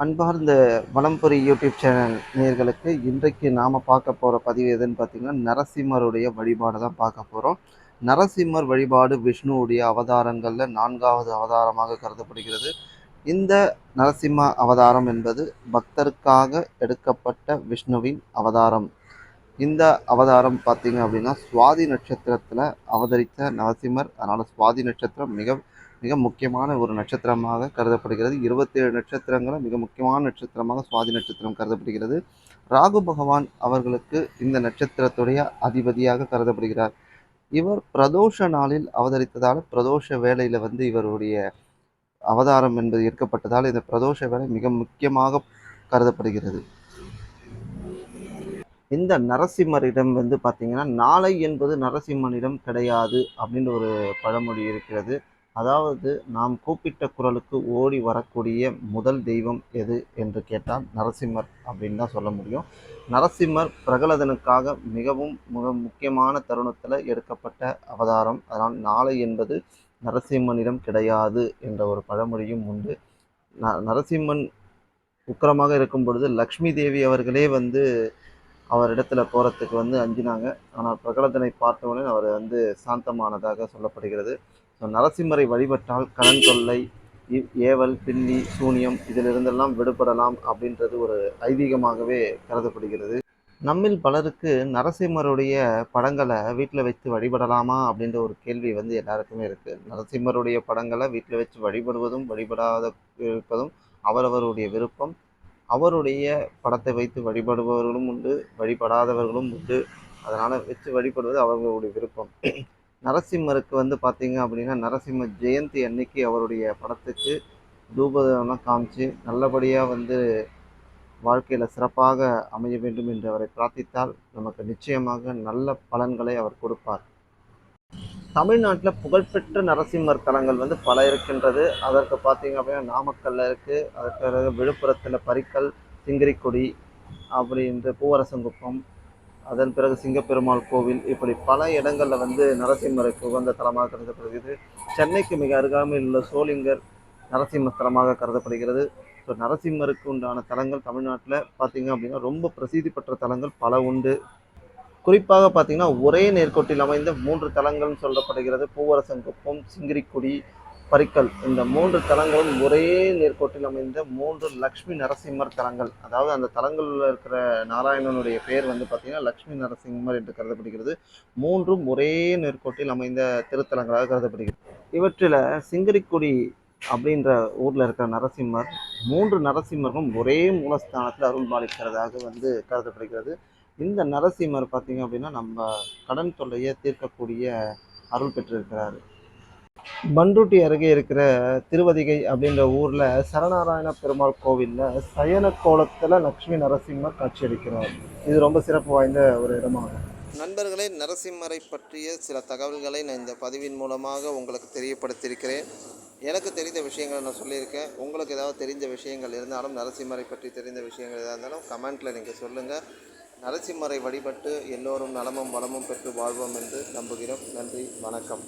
அன்பார்ந்த வலம்புரி YouTube channel நேர்களுக்கு இன்றைக்கு நாம் பார்க்க போகிற பதிவு எதுன்னு பார்த்தீங்கன்னா நரசிம்மருடைய வழிபாடு தான் பார்க்க போகிறோம் நரசிம்மர் வழிபாடு விஷ்ணுவுடைய அவதாரங்களில் நான்காவது அவதாரமாக கருதப்படுகிறது. இந்த நரசிம்ம அவதாரம் என்பது பக்தருக்காக எடுக்கப்பட்ட விஷ்ணுவின் அவதாரம். இந்த அவதாரம் பார்த்தீங்க அப்படின்னா சுவாதி நட்சத்திரத்தில் அவதரித்த நரசிம்மர். அதனால் சுவாதி நட்சத்திரம் மிக மிக முக்கியமான ஒரு நட்சத்திரமாக கருதப்படுகிறது. இருபத்தேழு நட்சத்திரங்களும் மிக முக்கியமான நட்சத்திரமாக சுவாதி நட்சத்திரம் கருதப்படுகிறது. ராகு பகவான் அவர்களுக்கு இந்த நட்சத்திரத்துடைய அதிபதியாக கருதப்படுகிறார். இவர் பிரதோஷ நாளில் அவதரித்ததால் பிரதோஷ வேலையில் வந்து இவருடைய அவதாரம் என்பது ஏற்கப்பட்டதால் இந்த பிரதோஷ வேலை மிக முக்கியமாக கருதப்படுகிறது. இந்த நரசிம்மரிடம் வந்து பார்த்தீங்கன்னா நாளை என்பது நரசிம்மனிடம் கிடையாது அப்படின்ற ஒரு பழமொழி இருக்கிறது. அதாவது நாம் கூப்பிட்ட குரலுக்கு ஓடி வரக்கூடிய முதல் தெய்வம் எது என்று கேட்டால் நரசிம்மர் அப்படின்னு தான் சொல்ல முடியும். நரசிம்மர் பிரகலதனுக்காக மிகவும் மிக முக்கியமான தருணத்தில் எடுக்கப்பட்ட அவதாரம். அதனால் நாளை என்பது நரசிம்மனிடம் கிடையாது என்ற ஒரு பழமொழியும் உண்டு. ந நரசிம்மன் உக்கிரமாக இருக்கும் பொழுது லக்ஷ்மி தேவி அவர்களே வந்து அவரிடத்துல போகிறதுக்கு வந்து அஞ்சினாங்க. ஆனால் பிரகலதனை பார்த்தவுடன் அவர் வந்து சாந்தமானதாக சொல்லப்படுகிறது. ஸோ நரசிம்மரை வழிபட்டால் கடன் தொல்லை ஏவல் பின்னி சூனியம் இதிலிருந்தெல்லாம் விடுபடலாம் அப்படின்றது ஒரு ஐதீகமாகவே கருதப்படுகிறது. நம்மில் பலருக்கு நரசிம்மருடைய படங்களை வீட்டில் வச்சு வழிபடலாமா அப்படின்ற ஒரு கேள்வி வந்து எல்லாருக்குமே இருக்குது நரசிம்மருடைய படங்களை வீட்டில் வச்சு வழிபடுவதும் வழிபடாத இருப்பதும் அவரவருடைய விருப்பம். அவருடைய படத்தை வைத்து வழிபடுபவர்களும் உண்டு வழிபடாதவர்களும் உண்டு. அதனால் வச்சு வழிபடுவது அவர்களுடைய விருப்பம். நரசிம்மருக்கு வந்து பார்த்தீங்க அப்படின்னா நரசிம்ம ஜெயந்தி அன்னைக்கு அவருடைய படத்துக்கு தூபதெல்லாம் காமிச்சு நல்லபடியாக வந்து வாழ்க்கையில் சிறப்பாக அமைய வேண்டும் என்று அவரை பிரார்த்தித்தால் நமக்கு நிச்சயமாக நல்ல பலன்களை அவர் கொடுப்பார். தமிழ்நாட்டில் புகழ்பெற்ற நரசிம்மர் தலங்கள் வந்து பல இருக்கின்றது. அதற்கு பார்த்தீங்க அப்படின்னா நாமக்கல்ல இருக்குது அதற்கு பிறகு விழுப்புரத்தில் பரிக்கல் சிங்கிரிக்குடி அப்படின்ற பூவரசங்குப்பம் அதன் பிறகு சிங்கப்பெருமாள் கோவில் இப்படி பல இடங்களில் வந்து நரசிம்மருக்கு உகந்த தலமாக கருதப்படுகிறது. சென்னைக்கு மிக அருகாமையில் உள்ள சோளிங்கர் நரசிம்ம தலமாக கருதப்படுகிறது. ஸோ நரசிம்மருக்கு உண்டான தலங்கள் தமிழ்நாட்டில் பார்த்தீங்க அப்படின்னா ரொம்ப பிரசித்தி பெற்ற தலங்கள் பல உண்டு. குறிப்பாக பார்த்தீங்கன்னா ஒரே நேர்கோட்டில் அமைந்த மூன்று தலங்கள்னு சொல்லப்படுகிறது. பூவரசங்குப்பம் சிங்கிரிக்குடி பரிக்கல். இந்த மூன்று தலங்களும் ஒரே நேர்கோட்டில் அமைந்த மூன்று லக்ஷ்மி நரசிம்மர் தலங்கள். அதாவது அந்த தலங்களில் இருக்கிற நாராயணனுடைய பேர் வந்து பார்த்திங்கன்னா லக்ஷ்மி நரசிம்மர் என்று கருதப்படுகிறது. மூன்றும் ஒரே நேர்கோட்டில் அமைந்த திருத்தலங்களாக கருதப்படுகிறது. இவற்றில் சிங்கிரிக்குடி அப்படின்ற ஊரில் இருக்கிற நரசிம்மர் மூன்று நரசிம்மர்களும் ஒரே மூலஸ்தானத்தில் அருள் பாலிக்கிறதாக வந்து கருதப்படுகிறது. இந்த நரசிம்மர் பார்த்தீங்க அப்படின்னா நம்ம கடன் தொல்லையை தீர்க்கக்கூடிய அருள் பெற்றிருக்கிறாரு. பண்ருட்டி அருகே இருக்கிற திருவதிகை அப்படின்ற ஊரில் சரணாராயண பெருமாள் கோவிலில் சயன கோலத்தில் லக்ஷ்மி நரசிம்மர் காட்சியளிக்கிறார். இது ரொம்ப சிறப்பு வாய்ந்த ஒரு இடமாகும் நண்பர்களே நரசிம்மரை பற்றிய சில தகவல்களை நான் இந்த பதிவின் மூலமாக உங்களுக்கு தெரியப்படுத்தியிருக்கிறேன். எனக்கு தெரிந்த விஷயங்களை நான் சொல்லியிருக்கேன். உங்களுக்கு ஏதாவது தெரிந்த விஷயங்கள் இருந்தாலும் நரசிம்மரை பற்றி தெரிந்த விஷயங்கள் எதாக இருந்தாலும் கமெண்ட்டில் நீங்கள் சொல்லுங்கள் நரசிம்மரை வழிபட்டு எல்லோரும் நலமும் வளமும் பெற்று வாழ்வோம் என்று நம்புகிறோம். நன்றி வணக்கம்.